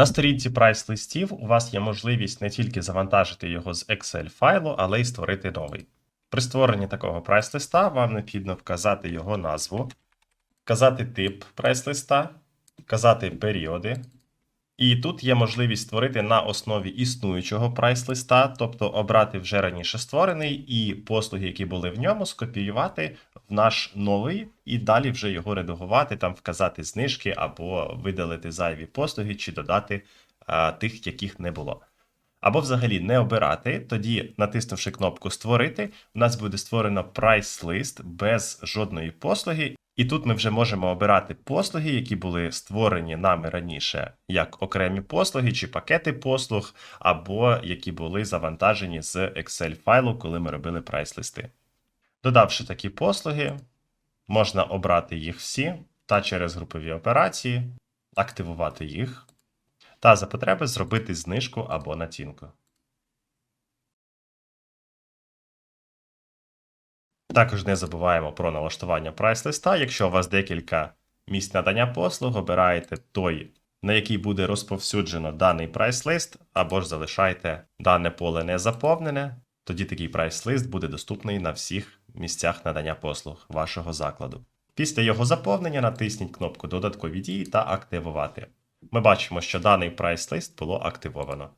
На сторінці прайс-листів у вас є можливість не тільки завантажити його з Excel файлу, але й створити новий. При створенні такого прайс-листа вам необхідно вказати його назву, вказати тип прайс-листа, вказати періоди. І тут є можливість створити на основі існуючого прайс-листа, тобто обрати вже раніше створений і послуги, які були в ньому, скопіювати наш новий і далі вже його редагувати, там вказати знижки або видалити зайві послуги чи додати а, тих, яких не було. Або взагалі не обирати, тоді, натиснувши кнопку Створити, у нас буде створено прайс-лист без жодної послуги. І тут ми вже можемо обирати послуги, які були створені нами раніше, як окремі послуги чи пакети послуг, або які були завантажені з Excel файлу, коли ми робили прайс-листи. Додавши такі послуги, можна обрати їх всі та через групові операції, активувати їх та за потреби зробити знижку або націнку. Також не забуваємо про налаштування прайс-листа. Якщо у вас декілька місць надання послуг, обираєте той, на який буде розповсюджено даний прайс-лист, або ж залишайте дане поле не заповнене, тоді такий прайс-лист буде доступний на всіх місцях надання послуг вашого закладу. Після його заповнення натисніть кнопку Додаткові дії та активувати. Ми бачимо, що даний прайс-лист було активовано.